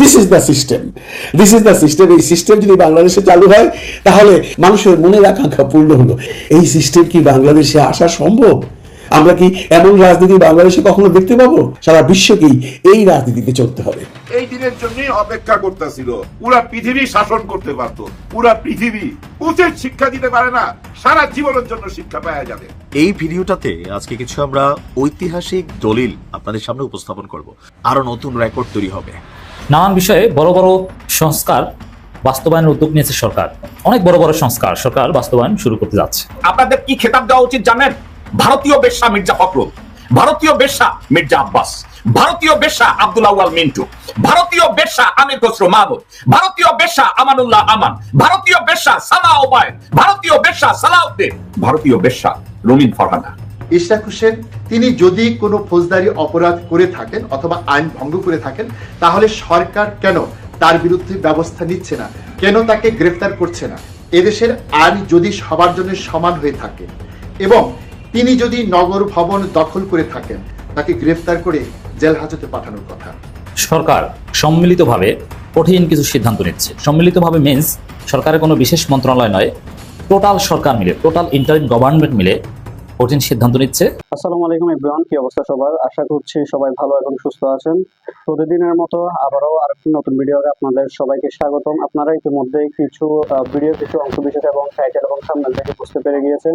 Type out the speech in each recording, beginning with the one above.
This is the system this is the system এই system যদি বাংলাদেশে চালু হয় তাহলে মানুষের মনের আকাঙ্ক্ষা পূর্ণ হলো। এই সিস্টেম কি বাংলাদেশে আসা সম্ভব? আমরা কি এমন রাজনীতি বাংলাদেশে কখনো দেখতে পাবো? সারা বিশ্বকেই এই রাজনীতিতে চলতে হবে। এই দিনের জন্যই অপেক্ষা করতেছিল। পুরা পৃথিবী শাসন করতে পারতো। পুরা পৃথিবী উচিত শিক্ষা দিতে পারে না। সারা জীবনের জন্য শিক্ষা পাওয়া যাবে। এই ভিডিওটাতে আজকে কিছু আমরা ঐতিহাসিক দলিল আপনাদের সামনে উপস্থাপন করব। আরও নতুন রেকর্ড তৈরি হবে। নানান বিষয়ে বড় বড় সংস্কার বাস্তবায়নের উদ্যোগ নিয়েছে সরকার। অনেক বড় বড় সংস্কার সরকার বাস্তবায়ন শুরু করতে যাচ্ছে। আপনাদের কি খেতাব দেওয়া উচিত জানেন? ভারতীয় বেশ্যা মির্জা ফখরুল, ভারতীয় বেশ্যা মির্জা আব্বাস, ভারতীয় বেশ্যা আব্দুল আউয়াল মিন্টু, ভারতীয় বেশা আমির খসরু মাহমুদ, ভারতীয় বেশা আমানুল্লাহ আমান, ভারতীয় বেশা সালা ওবায়দ, ভারতীয় বেশ্যা সালাউদ্দিন ভারতীয় বেশা রুমিন ফরহানা। ইশরাক হোসেন, তিনি যদি কোনো ফৌজদারি অপরাধ করে থাকেন অথবা আইন ভঙ্গ করে থাকেন, তাহলে সরকার কেন তার বিরুদ্ধে ব্যবস্থা নিচ্ছে না? কেন তাকে গ্রেফতার করছে না? এদেশের আইন যদি সবার জন্য সমান হয়ে থাকে এবং তিনি যদি নগর ভবন দখল করে থাকেন, তাকে গ্রেফতার করে জেল হাজতে পাঠানোর কথা। সরকার সম্মিলিতভাবে কঠিন কিছু সিদ্ধান্ত নিচ্ছে। সম্মিলিতভাবে মিন্স সরকারের কোনো বিশেষ মন্ত্রণালয় নয় টোটাল সরকার মিলে টোটাল ইন্টারিম গভর্নমেন্ট মিলে কঠিন সিদ্ধান্ত নিচ্ছে। আসসালামু আলাইকুম ইব্রাহিম কি অবস্থা সবার? আশা করছি সবাই ভালো এবং সুস্থ আছেন। প্রতিদিনের মতো আবারও আরেকটি নতুন ভিডিও আপনাদের সবাইকে স্বাগতম। আপনারা ইতিমধ্যে কিছু ভিডিও কিছু অংশ বিশেষ এবং টাইটেল এবং সামনে থেকে বুঝতে পেরে গিয়েছেন।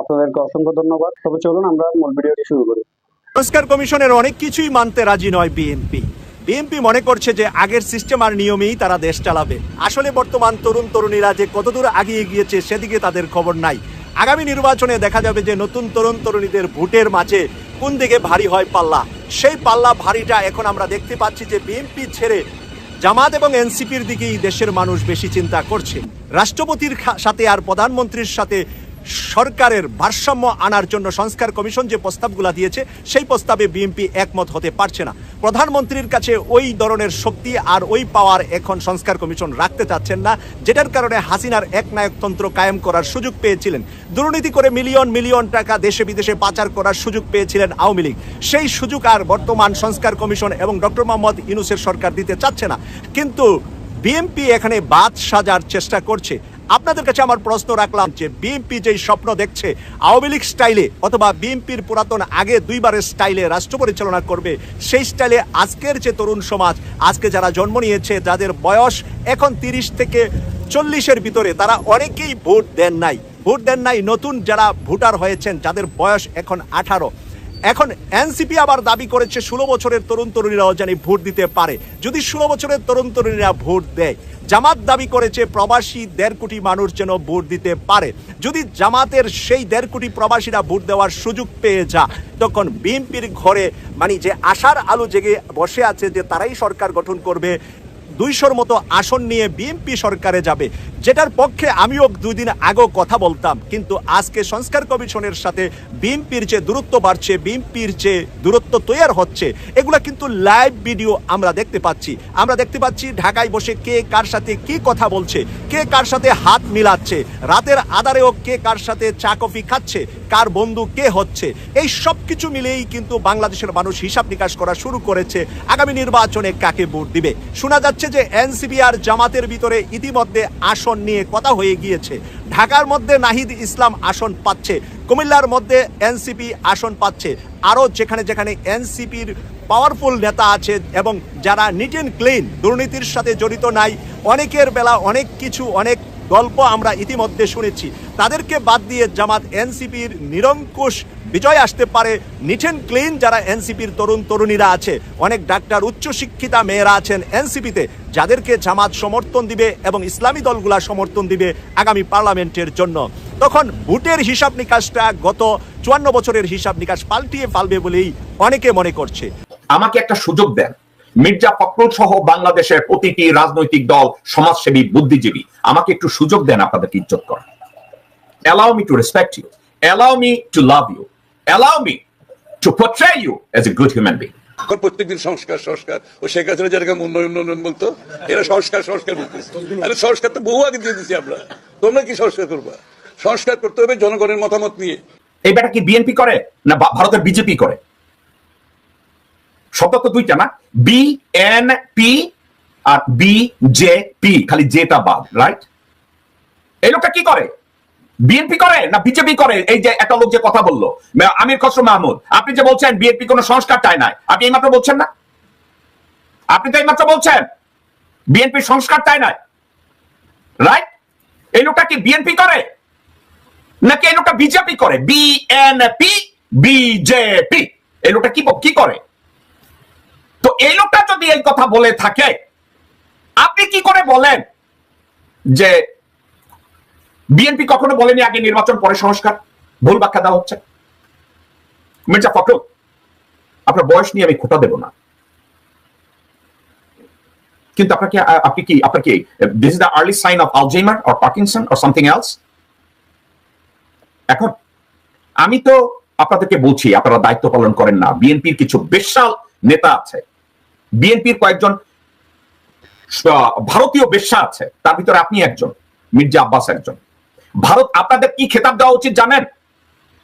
আপনাদেরকে অসংখ্য ধন্যবাদ। তবে চলুন আমরা মূল ভিডিওটি শুরু করি। সংস্কার কমিশনের অনেক কিছুই মানতে রাজি নয় বিএনপি বিএনপি মনে করছে যে আগের সিস্টেম আর নিয়মেই তারা দেশ চালাবে। আসলে বর্তমান তরুণ তরুণীরা যে কতদূর আগিয়ে গিয়েছে সেদিকে তাদের খবর নাই। আগামী নির্বাচনে দেখা যাবে যে নতুন তরুণ তরুণীদের ভোটের মাঝে কোন দিকে ভারী হয় পাল্লা। সেই পাল্লা ভারীটা এখন আমরা দেখতে পাচ্ছি যে বিএনপি ছেড়ে জামাত এবং এনসিপির দিকেই দেশের মানুষ বেশি চিন্তা করছে। রাষ্ট্রপতির সাথে আর প্রধানমন্ত্রীর সাথে সরকারের ভারসাম্য আনার জন্য সংস্কার কমিশন যে প্রস্তাবগুলো দিয়েছে, সেই প্রস্তাবে বিএনপি একমত হতে পারছে না। প্রধানমন্ত্রীর কাছে ওই ধরনের শক্তি আর ওই পাওয়ার এখন সংস্কার কমিশন রাখতে চাচ্ছেন না, যেটার কারণে হাসিনার একনায়কতন্ত্র কায়েম করার সুযোগ পেয়েছিলেন। দুর্নীতি করে মিলিয়ন মিলিয়ন টাকা দেশে বিদেশে পাচার করার সুযোগ পেয়েছিলেন আওয়ামী লীগ। সেই সুযোগ আর বর্তমান সংস্কার কমিশন এবং ডক্টর মোহাম্মদ ইউনুসের সরকার দিতে চাচ্ছে না। কিন্তু বিএনপি এখানে বাদ সাজার চেষ্টা করছে। আপনাদের কাছে আমার প্রশ্ন রাখলাম যে বিএনপি যেই স্বপ্ন দেখছে, আওয়ামী লীগ স্টাইলে অথবা বিএনপির পুরাতন আগে দুইবারের স্টাইলে রাষ্ট্র পরিচালনা করবে, সেই স্টাইলে আজকের যে তরুণ সমাজ, আজকে যারা জন্ম নিয়েছে, যাদের বয়স এখন তিরিশ থেকে চল্লিশের ভিতরে, তারা অনেকেই ভোট দেন নাই। ভোট দেন নাই, নতুন যারা ভোটার হয়েছেন, যাদের বয়স এখন আঠারো। এখন এনসিপি আবার দাবি করেছে ষোলো বছরের তরুণ তরুণীরাও জানি ভোট দিতে পারে। যদি ষোলো বছরের তরুণ তরুণীরা ভোট দেয়, জামাত দাবি করেছে প্রবাসী দেড় কোটি মানুষ যেন ভোট দিতে পারে। যদি জামাতের সেই দেড় কোটি প্রবাসীরা ভোট দেওয়ার সুযোগ পেয়ে যা তখন বিএনপির ঘরে মানে যে আশার আলো জেগে বসে আছে যে তারাই সরকার গঠন করবে, দুইশোর মতো আসন নিয়ে বিএনপি সরকারে যাবে। যেটার পক্ষে আমিও দুই দিন আগেও কথা বলতাম, কিন্তু আজকে সংস্কার কমিশনের সাথে বিএনপির যে দূরত্ব বাড়ছে, বিএনপির যে দূরত্ব তৈরি হচ্ছে, এগুলা কিন্তু লাইভ ভিডিও আমরা দেখতে পাচ্ছি। আমরা দেখতে পাচ্ছি ঢাকায় বসে কে কার সাথে কি কথা বলছে, কে কার সাথে হাত মিলাচ্ছে, রাতের আধারেও কে কার সাথে চা কফি খাচ্ছে, কার বন্ধু কে হচ্ছে, এই সব কিছু মিলেই কিন্তু বাংলাদেশের মানুষ হিসাব নিকাশ করা শুরু করেছে। আগামী নির্বাচনে কাকে ভোট দিবে? শোনা যাচ্ছে যে এনসিপি আর জামাতের ভিতরে ইতিমধ্যে আসন নিয়ে কথা হয়ে গিয়েছে। ঢাকার মধ্যে নাহিদ ইসলাম আসন পাচ্ছে, কুমিল্লার মধ্যে এনসিপি আসন পাচ্ছে। আরও যেখানে যেখানে এনসিপির পাওয়ারফুল নেতা আছে এবং যারা নিট অ্যান্ড ক্লিন দুর্নীতির সাথে জড়িত নাই, অনেকের বেলা অনেক কিছু, অনেক গল্প আমরা ইতিমধ্যে শুনেছি। তাদেরকে বাদ দিয়ে জামাত এনসিপির নিরঙ্কুশ বিজয় আসতে পারে। নিটেন ক্লিন, যারা এনসিপির তরুণ তরুণীরা আছে। অনেক ডাক্তার, উচ্চশিক্ষিতা মেয়েরা আছেন এনসিপিতে, যাদেরকে জামাত সমর্থন দিবে এবং ইসলামী দলগুলা সমর্থন দিবে আগামী পার্লামেন্টের জন্য। তখন ভোটের হিসাব নিকাশটা গত চুয়ান্ন বছরের হিসাব নিকাশ পাল্টিয়ে পালবে বলেই অনেকে মনে করছে। আমাকে একটা সুযোগ দেন। মির্জা ফখরুল সহ বাংলাদেশের প্রতিটি রাজনৈতিক দল সমাজসেবী, বুদ্ধিজীবী, আমাকে একটু সুযোগ দেন আপনাদেরকে ইজ্জত করার। Allow me to respect you. Allow me to love you. Allow me to portray you as a good human being. এখন প্রত্যেকদিন সংস্কার সংস্কার। ও শেখ হাসিনা যেরকম উন্নয়ন উন্নয়ন বলতো এরা সংস্কার সংস্কার বলতেছে। আরে সংস্কার তো বহু আগে দিয়ে দিচ্ছি আমরা। তোমরা কি সংস্কার করবা? সংস্কার করতে হবে জনগণের মতামত নিয়ে। এই বেটা কি বিএনপি করে না ভারতের বিজেপি করে? শব্দ তো দুইটা না। বি এন পি আর বি জে পি খালি জেটা বাদ রাইট এই লোকটা কি করে? বিএনপি করে না বিজেপি করে? এই যে একটা লোক যে কথা বলল আমির খসরু মাহমুদ, আপনি যে বলছেন বিএনপি কোনো সংস্কার চায় না আপনি এইমাত্র বলছেন না? আপনি তো এইমাত্র বলছেন বিএনপি সংস্কার চায় না রাইট এই লোকটা কি বিএনপি করে? নাকি এই লোকটা বিজেপি করে? বিএনপি বিজেপি এই লোকটা কি কি করে? তো এই লোকটা যদি এই কথা বলে থাকে, আপনি কি করে বলেন যে বিএনপি কখনো বলেনি আগে নির্বাচন, পরে সংস্কার। ভুল ব্যাখ্যা দেওয়া হচ্ছে। মির্জা ফখরুল, আপনার বয়স নিয়ে আমি খোটা দেব না। কিন্তু আপনাকে আপনি কি, আপনার কি this is the early sign of Alzheimer or Parkinson or something else এখন, আমি তো আপনাদেরকে বলছি, আপনারা দায়িত্ব পালন করেন না। বিএনপির কিছু বেশাল নেতা আছে। বিএনপির কয়েকজন ভারতীয় বেশ্যা আছে। তার ভিতরে আপনি একজন, মির্জা আব্বাস একজন। ভারত, আপনাদের কি খেতাব দেওয়া উচিত জানেন?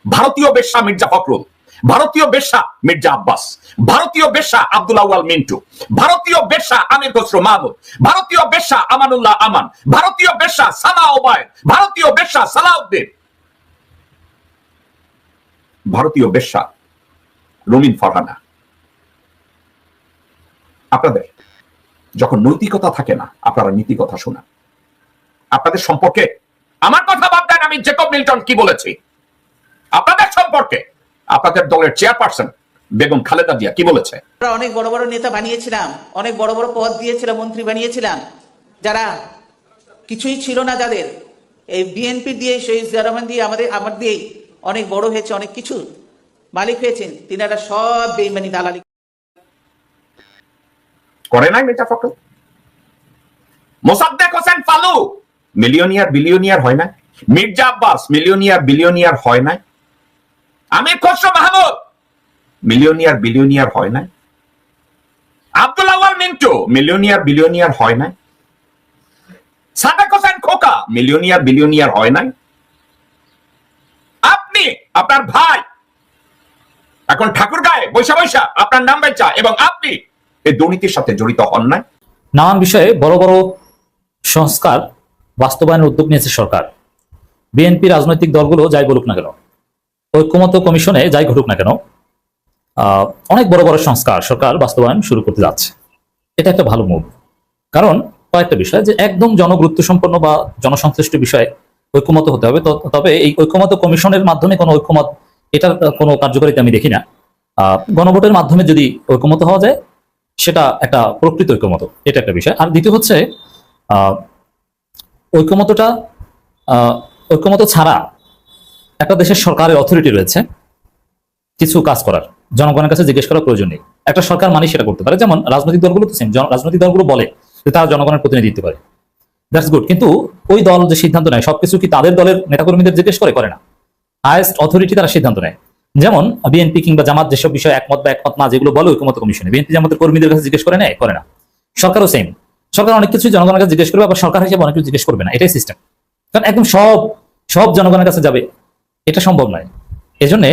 ভারতীয় বেশ্যা মির্জা ফখরুল, ভারতীয় বেশ্যা মির্জা আব্বাস, ভারতীয় বেশ্যা আব্দুল আউয়াল মিন্টু, ভারতীয় বেশ্যা আমির খসরু মাহমুদ, ভারতীয় বেশ্যা আমানুল্লাহ আমান, ভারতীয় বেশ্যা সানা ওবায়দ, ভারতীয় বেশ্যা সালাউদ্দিন। ভারতীয় বেশ্যা রমিন ফরহানা। আপনাদের যখন নৈতিকতা থাকে না, আপনারা নীতি কথা শোনান। আপনাদের সম্পর্কে আমার কথা বাদ দেন আমি জেকব মিল্টন কি বলেছি? আপনাদের সম্পর্কে আপনাদের দলের চেয়ারপারসন বেগম খালেদা জিয়া কি বলেছে? আমরা অনেক বড় বড় নেতা বানিয়েছিলাম অনেক বড় বড় পদ দিয়েছিলাম মন্ত্রী বানিয়েছিলাম যারা কিছুই ছিল না যাদের এই বিএনপি দিয়ে শহীদ রহমান দিয়ে আমাদের আমার দিয়েই অনেক বড় হয়েছে অনেক কিছু মালিক হয়েছেন তিনারা সব বেইমানি দালালি করে নাই মির্জা ফখরুল? মোসাদ্দেক হোসেন ফালু মিলিয়নিয়ার বিলিয়নিয়ার হয় না। মির্জা আব্বাস মিলিয়নিয়ার বিলিয়নিয়ার হয় না। আমির খসরু মাহমুদ মিলিয়নিয়ার বিলিয়নিয়ার হয় না। আব্দুল আওয়াল মিন্টু মিলিয়নিয়ার বিলিয়নিয়ার হয় না। সাদেক হোসেন খোকা মিলিয়নিয়ার বিলিয়নিয়ার হয় নাই আপনি, আপনার ভাই, এখন ঠাকুর গায়ে বৈশা বৈশা, আপনার নাম বেচা, এবং আপনি এই দুর্নীতির সাথে জড়িত হন নাই নানান বিষয়ে বড় বড় সংস্কার বাস্তবায়নের উদ্যোগ নিয়েছে সরকার। বিএনপি রাজনৈতিক দলগুলো যাই বলুক না কেন ঐক্যমত কমিশনে যাই ঘটুক না কেন অনেক বড় বড় সংস্কার সরকার বাস্তবায়ন শুরু করতে যাচ্ছে। এটা একটা ভালো মুভ কারণ কয়েকটা বিষয়, যে একদম জনগুরুত্ব সম্পন্ন বা জনসংশ্লিষ্ট বিষয়ে ঐক্যমত হতে হবে তবে এই ঐক্যমত কমিশনের মাধ্যমে কোনো ঐক্যমত, এটার কোনো কার্যকারিতা আমি দেখি না। গণভোটের মাধ্যমে যদি ঐক্যমত হওয়া যায়, সেটা একটা প্রকৃত ঐক্যমত এটা একটা বিষয়। আর দ্বিতীয় হচ্ছে ঐক্যমতটা ঐক্যমত ছাড়া একটা দেশের সরকারের অথরিটি রয়েছে কিছু কাজ করার। জনগণের কাছে জিজ্ঞেস করার প্রয়োজন নেই। একটা সরকার মানে সেটা করতে পারে। যেমন রাজনৈতিক দলগুলো তো সেম রাজনৈতিক দলগুলো বলে যে তারা জনগণের প্রতিনিধিত্ব করে। দ্যাটস গুড কিন্তু ওই দল যে সিদ্ধান্ত নেয়, সবকিছু কি তাদের দলের নেতাকর্মীদের জিজ্ঞেস করে? করে না। হায়েস্ট অথরিটি তারা সিদ্ধান্ত নেয়। যেমন বিএনপি কিংবা জামাত যেসব বিষয়ে একমত বা একমত না, যেগুলো বলে ঐক্যমত কমিশনে। বিএনপি জামাতের কর্মীদের কাছে জিজ্ঞেস করে নেয়? করে না। সরকারও সেম সরকার অনেক কিছু জনগণের কাছে জিজ্ঞেস করবে, আবার সরকার হিসেবে অনেক কিছু জিজ্ঞেস করবে না। এটাই সিস্টেম কারণ একদম সব সব জনগণের কাছে যাবে, এটা সম্ভব নয়। এজন্য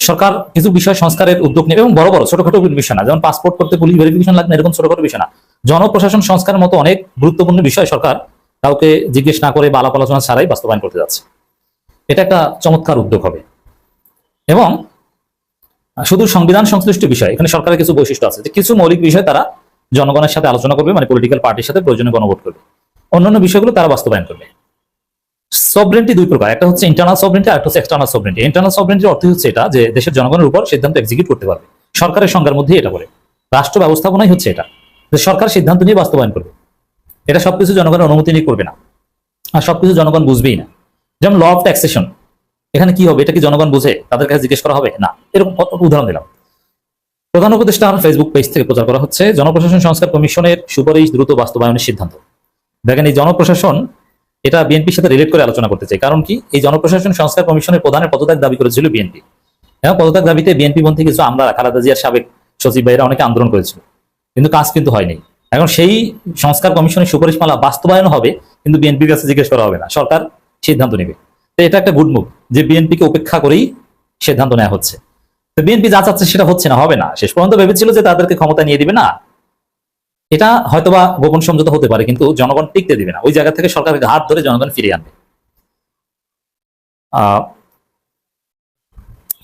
সরকার কিছু বিষয় সংস্কারের উদ্যোগ নেবে, এবং বড় বড়, ছোটখাটো বিষয় না। যেমন পাসপোর্ট করতে পুলিশ ভেরিফিকেশন লাগবে এরকম ছোটখাটো বিষয় না। জনপ্রশাসন সংস্কারের মতো অনেক গুরুত্বপূর্ণ বিষয় সরকার কাউকে জিজ্ঞেস না করে বা আলাপ আলোচনা ছাড়াই বাস্তবায়ন করতে যাচ্ছে। এটা একটা চমৎকার উদ্যোগ হবে। এবং, শুধু সংবিধান সংশ্লিষ্ট বিষয়, এখানে সরকারের কিছু বৈশিষ্ট্য আছে যে কিছু মৌলিক বিষয় তারা জনগণের সাথে আলোচনা করবে মানে পলিটিক্যাল পার্টির সাথে প্রয়োজনে গণভোট করবে। অন্যান্য বিষয়গুলো তারা বাস্তবায়ন করবে। সবরেন্টি দুই প্রকার, একটা হচ্ছে ইন্টারনাল সবরেন্টি আর একটা হচ্ছে এক্সটার্নাল সবরেন্টি ইন্টারনাল সবরেন্টির অর্থ হচ্ছে এটা যে দেশের জনগণের উপর সিদ্ধান্ত এক্সিকিউট করতে পারবে। সরকারের সংজ্ঞার মধ্যে এটা পড়ে। রাষ্ট্র ব্যবস্থাপনাই হচ্ছে এটা। যে সরকার সিদ্ধান্ত নিয়ে বাস্তবায়ন করবে। এটা সবকিছু জনগণের অনুমতি নিয়ে করবে না। আর সবকিছু জনগণ বুঝবেই না। যেমন ল অফ ট্যাক্সেশন এখানে কি হবে? এটা কি জনগণ বুঝে? তাদের কাছে জিজ্ঞেস করা হবে? না। এরকম উদাহরণ দিলাম। প্রধান উপদেষ্টার ফেসবুক পেজ থেকে প্রচার করা হচ্ছে। জনপ্রশাসন সংস্কার কমিশনের সুপারিশ দ্রুত বাস্তবায়নের সিদ্ধান্ত। দেখেন, এই জনপ্রশাসন এটা বিএনপির সাথে রিলেট করে আলোচনা করতে চাই। কারণ কি? এই জনপ্রশাসন সংস্কার কমিশনের প্রধানের পদত্যাগ দাবি করেছিল বিএনপি। এবং পদত্যাগ দাবিতে বিএনপি পন্থী কিছু আমরা খালেদা জিয়ার সাবেক সচিব ভাইরা অনেকে আন্দোলন করেছিল। কিন্তু কাজ কিন্তু হয়নি। এখন সেই সংস্কার কমিশনের সুপারিশমালা বাস্তবায়ন হবে, কিন্তু বিএনপির কাছে জিজ্ঞেস করা হবে না। সরকার সিদ্ধান্ত নেবে। তো এটা একটা গুড মুভ যে বিএনপিকে উপেক্ষা করেই সিদ্ধান্ত নেওয়া হচ্ছে। তো বিএনপি যা চাচ্ছে সেটা হচ্ছে না, হবে না। শেষ পর্যন্ত ভেবেছিল যে তাদেরকে ক্ষমতা নিয়ে দিবে, না। এটা হয়তোবা গোপন সমঝোতা হতে পারে, কিন্তু জনগণ টিকতে দিবে না। ওই জায়গা থেকে সরকারকে হাত ধরে জনগণ ফিরিয়ে আনবে।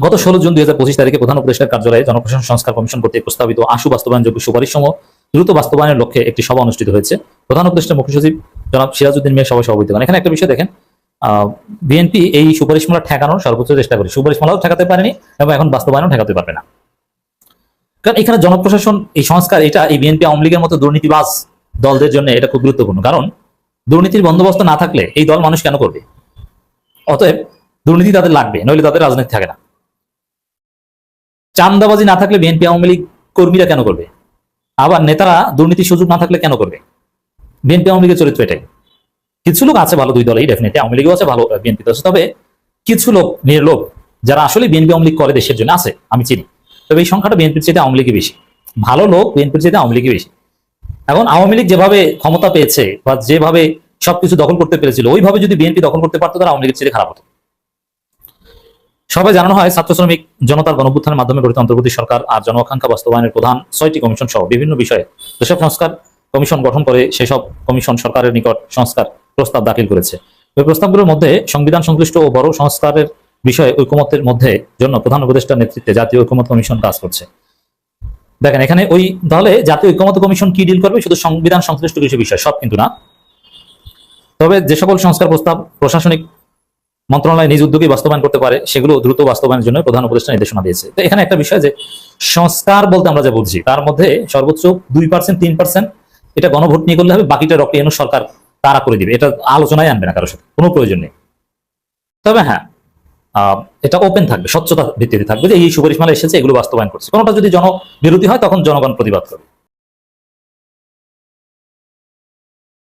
গত ষোলো জুন দুই হাজার পঁচিশ তারিখে প্রধান উপদেষ্টার কার্যালয়ে জনপ্রশাসন সংস্কার কমিশন কর্তৃক প্রস্তাবিত আশু বাস্তবায়নযোগ্য সুপারিশ সমূহ দ্রুত বাস্তবায়নের লক্ষ্যে একটি সভা অনুষ্ঠিত হয়েছে। প্রধান উপদেষ্টা মুখ্য সচিব জনাব সিরাজউদ্দিন মিয়া সভায় সভাপতি এখানে একটা বিষয় দেখেন বিএনপি এই সুপারিশমালা ঠেকানোর সর্বোচ্চ চেষ্টা করে। সুপারিশমালাও ঠেকাতে পারেনি, এবং এখন বাস্তবায়নও ঠেকাতে পারবে না। কারণ এখানে জনপ্রশাসন, এই সংস্কার, এটা এই বিএনপি আওয়ামী লীগের মতো দুর্নীতিবাজ দলদের জন্য এটা খুব গুরুত্বপূর্ণ। কারণ দুর্নীতির বন্দোবস্ত না থাকলে এই দল মানুষ কেন করবে? অতএব দুর্নীতি তাদের লাগবে, নইলে তাদের রাজনীতি থাকে না। চান্দাবাজি না থাকলে বিএনপি আওয়ামী লীগ কর্মীরা কেন করবে? আবার নেতারা দুর্নীতির সুযোগ না থাকলে কেন করবে? বিএনপি আওয়ামী লীগের চরিত্র এটাই। কিছু লোক আছে ভালো দুই দলেই ডেফিনেটলি আওয়ামী লীগও আছে, ভালো বিএনপি আছে। তবে কিছু লোক, নির্লোভ, যারা আসলে বিএনপি আওয়ামী লীগ করে দেশের জন্য আছে, আমি চিনি। তবে এই সংখ্যাটা বিএনপির চেয়ে আওয়ামী লীগই বেশি। ভালো লোক বিএনপির চেয়ে আওয়ামী লীগই বেশি। এখন আওয়ামী লীগ যেভাবে ক্ষমতা পেয়েছে বা যেভাবে সবকিছু দখল করতে পেরেছিল, ওইভাবে যদি বিএনপি দখল করতে পারতো, তাহলে আওয়ামী লীগের চেয়ে খারাপ হতো। সবাই জানানো হয়, ছাত্র শ্রমিক জনতার গণভ্যুত্থানের মাধ্যমে গঠিত অন্তর্বর্তী সরকার আর জনআকাঙ্ক্ষা বাস্তবায়নের প্রধান ছয়টি কমিশন সহ বিভিন্ন বিষয়ে যেসব সংস্কার কমিশন গঠন করে সেসব কমিশন সরকারের নিকট সংস্কার প্রস্তাব দাখিল করেছে। ওই প্রস্তাবগুলোর মধ্যে সংবিধান সংশ্লিষ্ট ও বড় সংস্কারের বিষয়ে ঐকমত্যের মধ্যে জন্য প্রধান উপদেষ্টার নেতৃত্বে জাতীয় ঐকমত্য কমিশন কাজ করছে। দেখেন, এখানে ওই দলে জাতীয় ঐকমত্য কমিশন কি ডিল করবে? শুধু সংবিধান সংশ্লিষ্ট কিছু বিষয়, সব কিন্তু না। তবে যে সকল সংস্কার প্রস্তাব প্রশাসনিক মন্ত্রণালয় নিজ উদ্যোগে বাস্তবায়ন করতে পারে, সেগুলো দ্রুত বাস্তবায়নের জন্য প্রধান উপদেষ্টা নির্দেশনা দিয়েছে। তো এখানে একটা বিষয় যে, সংস্কার বলতে আমরা যা বুঝছি তার মধ্যে সর্বোচ্চ দুই পার্সেন্ট তিন পার্সেন্ট এটা গণভোট নিয়ে করলে হবে, বাকিটা রক্তে এনো সরকার তারা করে দিবে। এটা আলোচনায় আনবে না কারোর সাথে। কোনো প্রয়োজন নেই। তবে হ্যাঁ এটা ওপেন থাকবে, স্বচ্ছতা ভিত্তিতে থাকবে যে এই সুপারিশ মালা এসেছে, এগুলো বাস্তবায়ন করছে। কোনোটা যদি জনবিরোধী হয়, তখন জনগণ প্রতিবাদ করবে।